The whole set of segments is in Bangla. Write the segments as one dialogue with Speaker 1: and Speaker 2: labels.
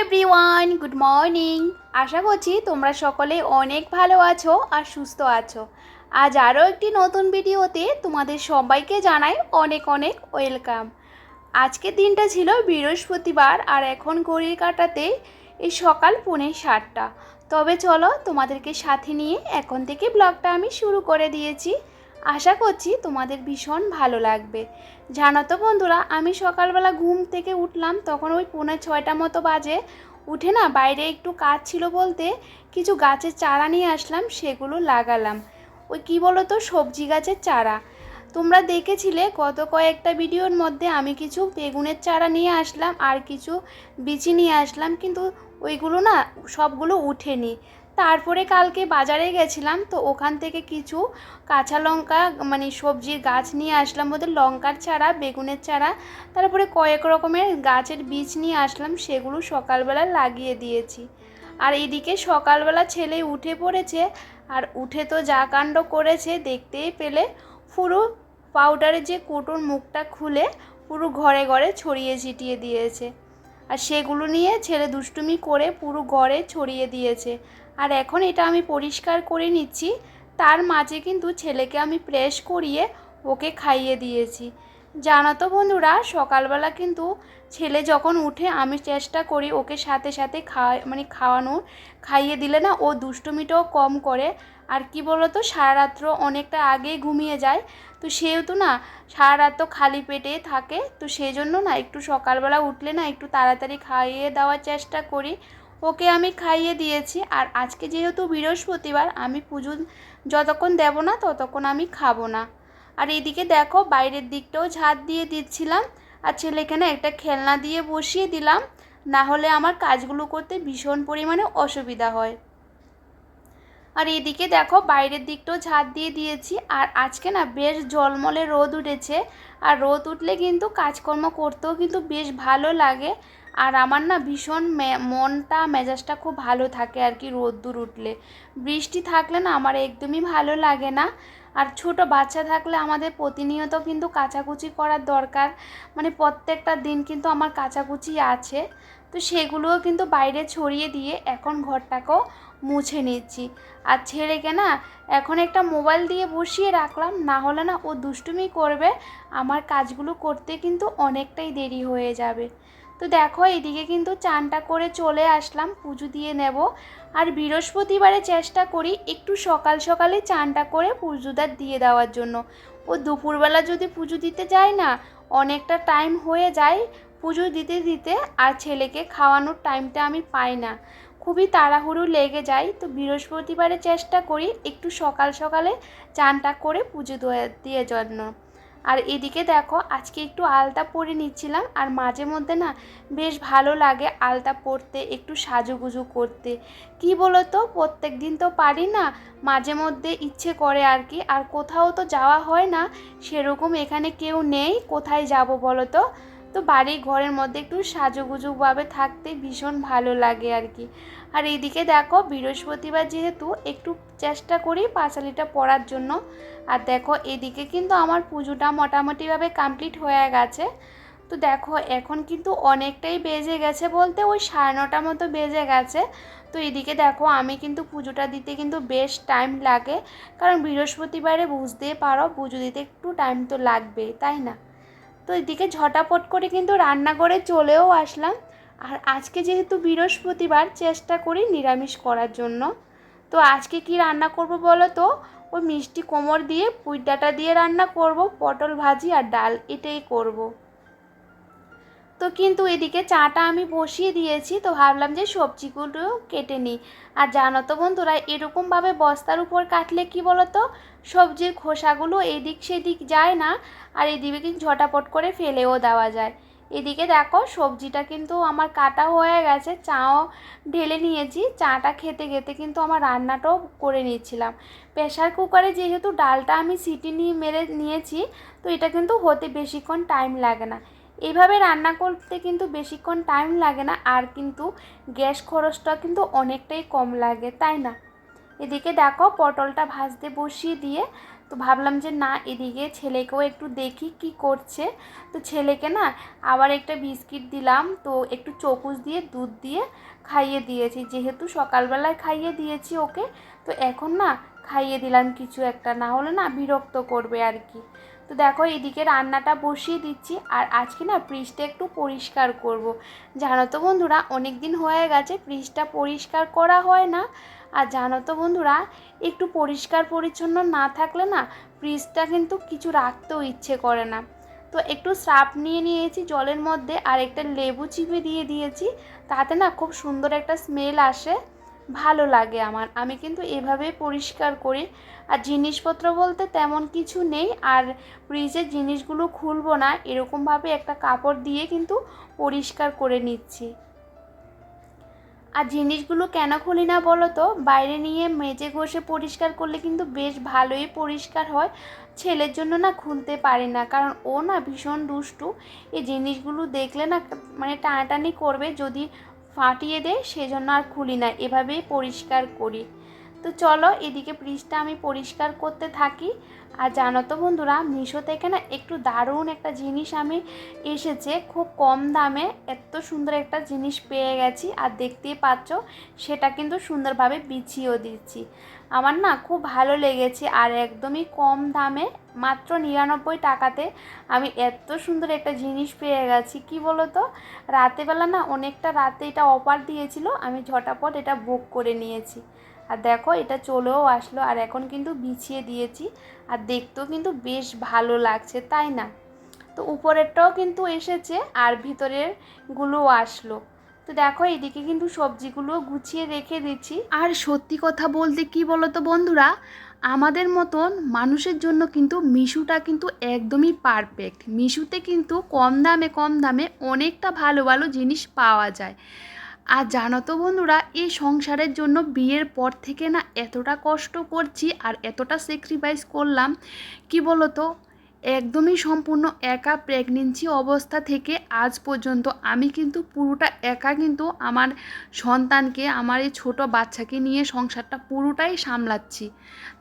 Speaker 1: Everyone, good morning. আশা করছি তোমরা সকলে অনেক ভালো আছো আর সুস্থ আছো। আজ আরও একটি নতুন ভিডিওতে তোমাদের সবাইকে জানাই অনেক অনেক ওয়েলকাম। আজকের দিনটা ছিল বৃহস্পতিবার আর এখন ঘড়ির কাটাতে এই সকাল পৌনে সাতটা। তবে চলো তোমাদেরকে সাথে নিয়ে এখন থেকে ব্লগটা আমি শুরু করে দিয়েছি। আশা করছি তোমাদের ভীষণ ভালো লাগবে। জানো তো বন্ধুরা, আমি সকালবেলা ঘুম থেকে উঠলাম, তখন ওই পৌনে ছয়টা মতো বাজে। উঠে না বাইরে একটু কাজ ছিল বলতে, কিছু গাছের চারা নিয়ে আসলাম, সেগুলো লাগালাম। ওই কী বলো তো সবজি গাছের চারা। তোমরা দেখেছিলে গত কয়েকটা ভিডিওর মধ্যে আমি কিছু বেগুনের চারা নিয়ে আসলাম, আর কিছু বিচি নিয়ে আসলাম, কিন্তু ওইগুলো না সবগুলো উঠেনি। তারপরে কালকে বাজারে গেছিলাম, তো ওখান থেকে কিছু কাঁচা লঙ্কা মানে সবজির গাছ নিয়ে আসলাম ওদের লঙ্কার চারা, বেগুনের চারা, তারপরে কয়েক রকমের গাছের বীজ নিয়ে আসলাম, সেগুলো সকালবেলা লাগিয়ে দিয়েছি। আর এদিকে সকালবেলা ছেলে উঠে পড়েছে, আর উঠে তো যা কাণ্ড করেছে দেখতেই পেলে, পুরো পাউডারের যে কোটোর মুখটা খুলে পুরো ঘরে ঘরে ছড়িয়ে ছিটিয়ে দিয়েছে। আর সেগুলো নিয়ে ছেলে দুষ্টুমি করে পুরো ঘরে ছড়িয়ে দিয়েছে। আর এখন এটা আমি পরিষ্কার করে নিচ্ছি। তার মাঝে কিন্তু ছেলেকে আমি প্রেস করিয়ে ওকে খাইয়ে দিয়েছি। জানো তো বন্ধুরা, সকালবেলা কিন্তু ছেলে যখন উঠে আমি চেষ্টা করি ওকে সাথে সাথে খাওয়া মানে খাওয়ানোর। খাইয়ে দিলে না ও দুষ্টুমিটাও কম করে। আর কি বলতো সারা রাত্র অনেকটা আগেই ঘুমিয়ে যায়। তো সেহেতু না সারা রাত তো খালি পেটে থাকে। তো সেই জন্য না একটু সকালবেলা উঠলে না একটু তাড়াতাড়ি খাইয়ে দেওয়ার চেষ্টা করি। ওকে আমি খাইয়ে দিয়েছি। আর আজকে যেহেতু বৃহস্পতিবার, আমি পুজো যতক্ষণ দেব না, ততক্ষণ আমি খাব না। আর এদিকে দেখো, বাইরের দিকটাও ঝাঁট দিয়ে দিচ্ছিলাম। আর ছেলেখানে একটা খেলনা দিয়ে বসিয়ে দিলাম। না হলে আমার কাজগুলো করতে ভীষণ পরিমাণে অসুবিধা হয়। আর এদিকে দেখো বাইরের দিকটাও ঝাঁট দিয়ে দিয়েছি। আর আজকে না বেশ জলমলে রোদ উঠেছে। আর রোদ উঠলে কিন্তু কাজকর্ম করতেও কিন্তু বেশ ভালো লাগে। আর আমার না ভীষণ মনটা, মেজাজটা খুব ভালো থাকে আর কি রোদ্দুর উঠলে। বৃষ্টি থাকলে না আমার একদমই ভালো লাগে না। আর ছোট বাচ্চা থাকলে আমাদের প্রতিনিয়ত কিন্তু কাচাকুচি করার দরকার। মানে প্রত্যেকটা দিন কিন্তু আমার কাচাকুচি আছে। তো সেগুলোও কিন্তু বাইরে ছড়িয়ে দিয়ে এখন ঘরটাকেও মুছে নিচ্ছি। আর ছেলেকে না এখন একটা মোবাইল দিয়ে বসিয়ে রাখলাম, না হলে না ও দুষ্টুমি করবে। আমার কাজগুলো করতে কিন্তু অনেকটাই দেরি হয়ে যাবে। তো দেখো, এদিকে কিন্তু চানটা করে চলে আসলাম, পুজো দিয়ে নেব। আর বৃহস্পতিবারে চেষ্টা করি একটু সকাল সকালে চানটা করে পুজোদার দিয়ে দেওয়ার জন্য। ও দুপুরবেলা যদি পুজো দিতে যায় না, অনেকটা টাইম হয়ে যায় পুজো দিতে দিতে, আর ছেলেকে খাওয়ানোর টাইমটা আমি পাই না। খুবই তাড়াহুড়ো লেগে যায়। তো বৃহস্পতিবারে চেষ্টা করি একটু সকাল সকালে চানটা করে পুজো দিয়ে জন্য। আর এদিকে দেখো, আজকে একটু আলতা পরে নিচ্ছিলাম। আর মাঝে মধ্যে না বেশ ভালো লাগে আলতা পরতে, একটু সাজুগুজু করতে। কি বলো তো প্রত্যেক দিন তো পারি না, মাঝে মধ্যে ইচ্ছে করে আর কি। আর কোথাও তো যাওয়া হয় না, সেরকম এখানে কেউ নেই, কোথায় যাব বলো তো তো বাড়ি ঘরের মধ্যে একটু সাজুগুজুভাবে থাকতে ভীষণ ভালো লাগে আর কি। আর এইদিকে দেখো, বৃহস্পতিবার যেহেতু একটু চেষ্টা করি পাঁচালিটা পড়ার জন্য। আর দেখো, এদিকে কিন্তু আমার পুজোটা মোটামুটিভাবে কমপ্লিট হয়ে গেছে। তো দেখো, এখন কিন্তু অনেকটাই বেজে গেছে বলতে ওই সাড়ে নটা মতো বেজে গেছে। তো এদিকে দেখো, আমি কিন্তু পুজোটা দিতে কিন্তু বেশ টাইম লাগে। কারণ বৃহস্পতিবারে বুঝতেই পারো, পুজো দিতে একটু টাইম তো লাগবেই, তাই না? তো এদিকে ঝটাপট করে কিন্তু রান্না করে চলেও আসলাম। আর আজকে যেহেতু বৃহস্পতিবার, চেষ্টা করি নিরামিষ করার জন্য। তো আজকে কি রান্না করব বলো তো? ওই মিষ্টি কোমর দিয়ে পুঁই ডাঁটা দিয়ে রান্না করব, পটল ভাজি আর ডাল, এটাই করব। তো কিন্তু এদিকে চাটা আমি বসিয়ে দিয়েছি, তো ভাবলাম যে সবজিগুলো কেটে নিই। আর জানো তো বন্ধুরা, এরকমভাবে বস্তার উপর কাটলে কি বলো তো সবজির খোসাগুলো এদিক সেদিক যায় না, আর এদিকে কিন্তু ঝটাপট করে ফেলেও দেওয়া যায়। এদিকে দেখো, সবজিটা কিন্তু আমার কাটা হয়ে গেছে, চাও ঢেলে নিয়েছি, চাটা খেতে খেতে কিন্তু আমার রান্নাটাও করে নিয়েছিলাম। প্রেশার কুকারে যেহেতু ডালটা আমি সিটি নিয়ে মেরে নিয়েছি, তো এটা কিন্তু হতে বেশিক্ষণ টাইম লাগে না। এইভাবে রান্না করতে কিন্তু বেশিক্ষণ টাইম লাগে না, আর কিন্তু গ্যাস খরচটা কিন্তু অনেকটাই কম লাগে, তাই না? এদিকে দেখো পটলটা ভাজতে বসিয়ে দিয়ে, তো ভাবলাম যে না, এদিকে ছেলেকেও একটু দেখি কি করছে। তো ছেলেকে না আবার একটা বিস্কিট দিলাম, তো একটু চকুস দিয়ে দুধ দিয়ে খাইয়ে দিয়েছি। যেহেতু সকালবেলায় খাইয়ে দিয়েছি ওকে, তো এখন না খাইয়ে দিলাম কিছু একটা, না হলে না বিরক্ত করবে আর কি। তো দেখো এদিকে রান্নাটা বসিয়ে দিচ্ছি আর আজকে না ফ্রিজটা একটু পরিষ্কার করব। জানো তো বন্ধুরা অনেক দিন হয়ে গেছে ফ্রিজটা পরিষ্কার করা হয় না। আর জানো তো বন্ধুরা, একটু পরিষ্কার পরিচ্ছন্ন না থাকলে না ফ্রিজটা কিন্তু কিছু রাখতেও ইচ্ছে করে না। তো একটু স্রাপ নিয়ে নিয়েছি জলের মধ্যে আর একটা লেবু চিপে দিয়ে দিয়েছি। তাতে না খুব সুন্দর একটা স্মেল আসে। ভালো লাগে আমার। আমি কিন্তু এভাবেই পরিষ্কার করি। আর জিনিসপত্র বলতে তেমন কিছু নেই। আর ফ্রিজের জিনিসগুলো খুলবো না, এরকমভাবে একটা কাপড় দিয়ে কিন্তু পরিষ্কার করে নিচ্ছি। আর জিনিসগুলো কেন খুলি না বলো তো বাইরে নিয়ে মেজে ঘষে পরিষ্কার করলে কিন্তু বেশ ভালোই পরিষ্কার হয়। ছেলের জন্য না খুলতে পারি না, কারণ ও না ভীষণ দুষ্টু। এই জিনিসগুলো দেখলে না মানে টানাটানি করবে। যদি ফাটিয়ে দেয় সেজন্য আর খুলি না, এভাবেই পরিষ্কার করি। তো চলো, এদিকে ফ্রিজটা আমি পরিষ্কার করতে থাকি। আর জানো তো বন্ধুরা, মিশো থেকে না একটু দারুণ একটা জিনিস আমি এসেছে, খুব কম দামে এত সুন্দর একটা জিনিস পেয়ে গেছি। আর দেখতেই পাচ্ছ, সেটা কিন্তু সুন্দরভাবে বিছিয়েও দিচ্ছি। আমার না খুব ভালো লেগেছে আর একদমই কম দামে, মাত্র নিরানব্বই টাকাতে আমি এত সুন্দর একটা জিনিস পেয়ে গেছি। কি বলো তো রাতেবেলা না অনেকটা রাতে এটা অফার দিয়েছিল, আমি ঝটাপট এটা বুক করে নিয়েছি। আর দেখো এটা চলেও আসলো আর এখন কিন্তু বিছিয়ে দিয়েছি আর দেখতেও কিন্তু বেশ ভালো লাগছে, তাই না? তো উপরেরটাও কিন্তু এসেছে আর ভিতরের গুলোও আসলো। তো দেখো, এদিকে কিন্তু সবজিগুলো গুছিয়ে রেখে দিচ্ছি। আর সত্যি কথা বলতে কি বলো তো বন্ধুরা, আমাদের মতন মানুষের জন্য কিন্তু মিশুটা কিন্তু একদমই পারফেক্ট মিশুতে কিন্তু কম দামে কম দামে অনেকটা ভালো ভালো জিনিস পাওয়া যায়। আর জানো তো বন্ধুরা, এই সংসারের জন্য বিয়ের পর থেকে না এতটা কষ্ট করছি আর এতটা স্যাক্রিফাইস করলাম। কি বলো তো একদমই সম্পূর্ণ একা প্রেগনেন্সি অবস্থা থেকে আজ পর্যন্ত। আমি কিন্তু পুরোটা একা কিন্তু আমার সন্তানকে, আমার এই ছোটো বাচ্চাকে নিয়ে সংসারটা পুরোটাই সামলাচ্ছি।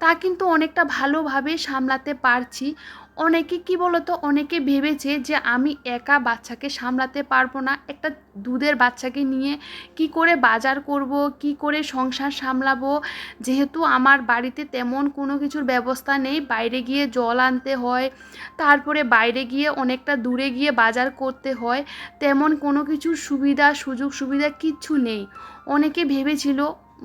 Speaker 1: তা কিন্তু অনেকটা ভালোভাবে সামলাতে পারছি। অনেকে কি বলতো, অনেকে ভেবেছে যে আমি একা বাচ্চাকে সামলাতে পারব না। একটা দুধের বাচ্চাকে নিয়ে কি করে বাজার করব, কি করে সংসার সামলাবো? যেহেতু আমার বাড়িতে তেমন কোনো কিছুর ব্যবস্থা নেই, বাইরে গিয়ে জল আনতে হয়, তারপরে বাইরে গিয়ে অনেকটা দূরে গিয়ে বাজার করতে হয়, তেমন কোনো কিছুর সুবিধা সুযোগ সুবিধা কিচ্ছু নেই। অনেকে ভেবেছিল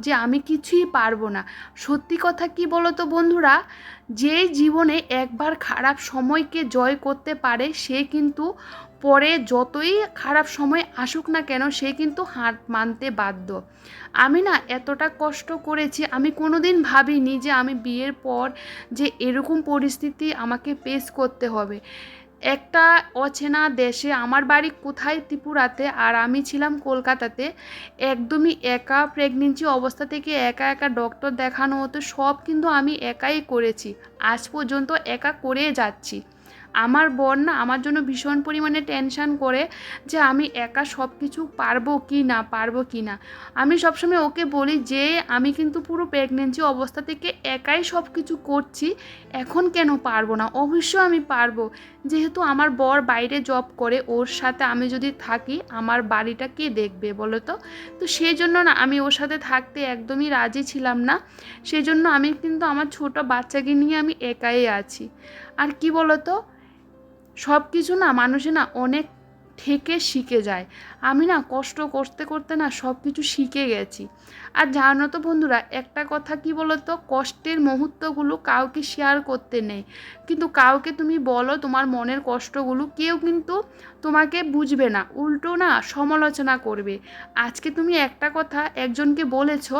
Speaker 1: যে আমি কিছুই পারব না। সত্যি কথা কি বলো তো বন্ধুরা? যে জীবনে একবার খারাপ সময়কে জয় করতে পারে, সে কিন্তু পরে যতই খারাপ সময় আসুক না কেন, সে কিন্তু হার মানতে বাধ্য। আমি না এতটা কষ্ট করেছি, আমি কোনো দিন ভাবিনি যে আমি বিয়ের পর যে এরকম পরিস্থিতি আমাকে পেশ করতে হবে। একটা অচেনা দেশে আমার বাড়ি কোথায় ত্রিপুরাতে আর আমি ছিলাম কলকাতাতে। একদমই একা প্রেগনেন্সি অবস্থা থেকে একা একা ডক্টর দেখানো হতো, সব কিন্তু আমি একাই করেছি। আজ পর্যন্ত একা করে যাচ্ছি। আমার বর না আমার জন্য ভীষণ পরিমাণে টেনশান করে যে আমি একা সব কিছু পারব কি না, পারব কি না। আমি সবসময় ওকে বলি যে, আমি কিন্তু পুরো প্রেগনেন্সি অবস্থা থেকে একাই সব কিছু করছি, এখন কেন পারব না? অবশ্যই আমি পারব। যেহেতু আমার বর বাইরে জব করে, ওর সাথে আমি যদি থাকি, আমার বাড়িটা কে দেখবে বলো তো? তো সেই জন্য না আমি ওর সাথে থাকতে একদমই রাজি ছিলাম না। সেজন্য আমি কিন্তু আমার ছোট বাচ্চাকে নিয়ে আমি একাই আছি। আর কি বলো তো? সব কিছু না মানুষে না অনেক থেকে শিখে যায়। আমি না কষ্ট করতে করতে না সব কিছু শিখে গেছি। আর জানো তো বন্ধুরা, একটা কথা কি বলো তো কষ্টের মুহূর্তগুলো কাউকে শেয়ার করতে নেই। কিন্তু কাউকে তুমি বলো তোমার মনের কষ্টগুলো, কেউ কিন্তু তোমাকে বুঝবে না, উল্টো না সমালোচনা করবে। আজকে তুমি একটা কথা একজনকে বলেছ,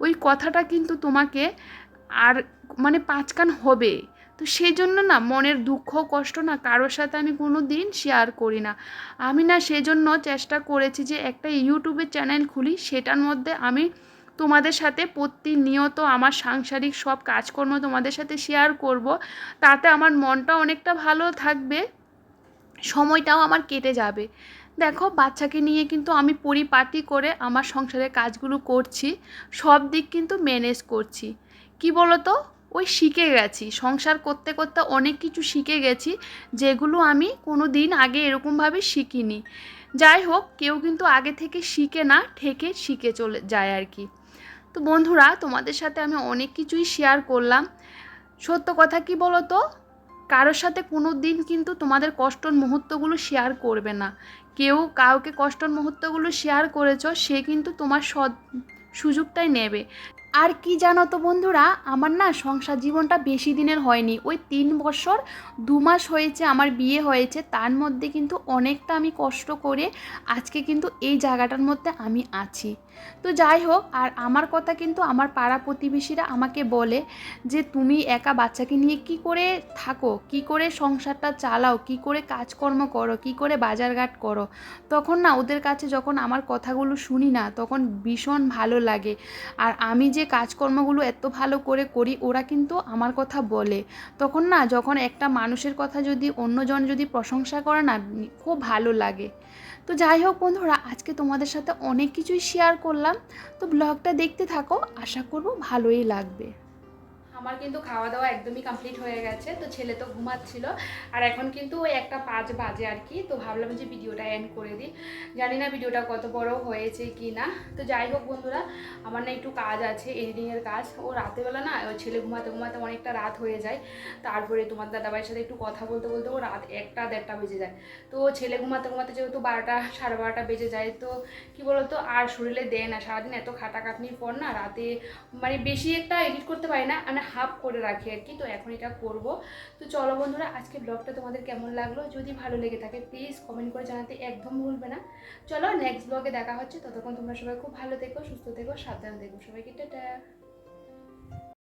Speaker 1: ওই কথাটা কিন্তু তোমাকে আর মানে পাঁচকান হবে। তো সেই জন্য না মনের দুঃখ, কষ্ট না কারোর সাথে আমি কোনো দিন শেয়ার করি না। আমি না সেজন্য চেষ্টা করেছি যে একটা ইউটিউবের চ্যানেল খুলি, সেটার মধ্যে আমি তোমাদের সাথে প্রতিনিয়ত আমার সাংসারিক সব কাজকর্ম তোমাদের সাথে শেয়ার করব। তাতে আমার মনটা অনেকটা ভালো থাকবে, সময়টাও আমার কেটে যাবে। দেখো, বাচ্চাকে নিয়ে কিন্তু আমি পরিপাটি করে আমার সংসারের কাজগুলো করছি, সব দিক কিন্তু ম্যানেজ করছি। কি বলো তো ওই শিখে গেছি। সংসার করতে করতে অনেক কিছু শিখে গেছি, যেগুলো আমি কোনো দিন আগে এরকমভাবে শিখিনি। যাই হোক, কেউ কিন্তু আগে থেকে শিখে না ঠেকে শিখে চলে যায় আর কি। তো বন্ধুরা, তোমাদের সাথে আমি অনেক কিছুই শেয়ার করলাম। সত্য কথা কি বলো তো কারোর সাথে কোনো দিন কিন্তু তোমাদের কষ্টর মুহূর্তগুলো শেয়ার করবে না। কেউ কাউকে কষ্টর মুহূর্তগুলো শেয়ার করেছ, সে কিন্তু তোমার সৎ সুযোগটাই নেবে। আর কি জানো তো বন্ধুরা? আমার না সংসার জীবনটা বেশি দিনের হয়নি। ওই তিন বছর, দু মাস হয়েছে আমার বিয়ে হয়েছে। তার মধ্যে কিন্তু অনেকটা আমি কষ্ট করে আজকে কিন্তু এই জায়গাটার মধ্যে আমি আছি। তো যাই হোক, আর আমার কথা কিন্তু আমার পাড়া প্রতিবেশীরা আমাকে বলে যে, তুমি একা বাচ্চাকে নিয়ে কি করে থাকো? কি করে সংসারটা চালাও? কি করে কাজকর্ম করো? কি করে বাজারঘাট করো? তখন না, ওদের কাছে যখন আমার কথাগুলো শুনি না, তখন ভীষণ ভালো লাগে। আর আমি যে কাজকর্মগুলো এত ভালো করে করি, ওরা কিন্তু আমার কথা বলে। তখন না, যখন একটা মানুষের কথা যদি অন্যজন যদি প্রশংসা করে না, খুব ভালো লাগে। তো যাই হোক বন্ধুরা, আজকে তোমাদের সাথে অনেক কিছুই শেয়ার করলাম। তো ব্লগটা দেখতে থাকো, আশা করব ভালোই লাগবে। আমার কিন্তু খাওয়া দাওয়া একদমই কমপ্লিট হয়ে গেছে, তো ছেলে তো ঘুমাচ্ছিল। আর এখন কিন্তু ওই একটা পাঁচ বাজে আর কি, তো ভাবলাম যে ভিডিওটা এন্ড করে দিই। জানি না ভিডিওটা কত বড় হয়েছে কি না তো যাই হোক বন্ধুরা, আমার না একটু কাজ আছে এডিটিংয়ের কাজ। ও রাতেবেলা না, ওই ছেলে ঘুমাতে ঘুমাতে অনেকটা রাত হয়ে যায়। তারপরে তোমার দাদাভাইয়ের সাথে একটু কথা বলতে বলতে ও রাত একটা দেড়টা বেজে যায়। তো ছেলে ঘুমাতে ঘুমাতে যেহেতু বারোটা, সাড়ে বারোটা বেজে যায়, তো কি বলতো, আর শরীরে দেয় না। সারাদিন এত খাটাখাটনির পর না রাতে মানে বেশি একটা এডিট করতে পারি না। মানে হাফ করে রাখি আর কি, তো এখন এটা করব। তো চলো বন্ধুরা, আজকে ব্লগটা তোমাদের কেমন লাগল? যদি ভালো লেগে থাকে প্লিজ কমেন্ট করে জানাতে একদম ভুলবে না। চলো নেক্সট ব্লগে দেখা হচ্ছে, ততক্ষণ তোমরা সবাই খুব ভালো থেকো, সুস্থ থেকো, সাবধান থেকো সবাইকে, টাটা।